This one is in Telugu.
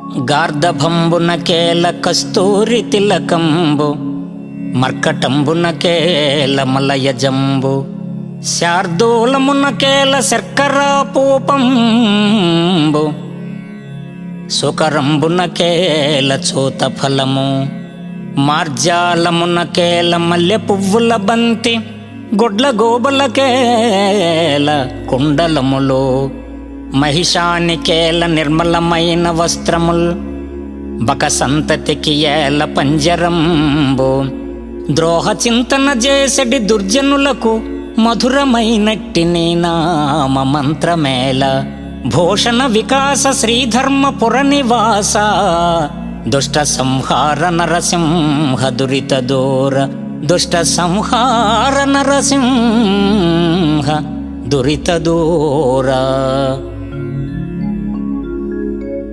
గార్ధభంబున కేల కస్తూరి తిలకంబు మర్కటంబున కేల మలయజంబు శార్దూలమున కేల శర్కరా పూపంబు సుకరంబున కేల చూత ఫలము మార్జాలమున కేల మల్లె పువ్వుల బంతి గొడ్ల గోబల కేల కుండలములు. మహిషానికేల నిర్మలమైన వస్త్రముల్ బక సంతతికి ఏల పంజరంబు. ద్రోహ చింతన చేసడి దుర్జనులకు మధురమైనట్టి నీ నామ మంత్రమేళ భూషణ వికాస శ్రీధర్మపుర నివాస. దుష్ట సంహార నరసింహ దురిత దూర. దుష్ట సంహార నరసింహ దురిత దూరా.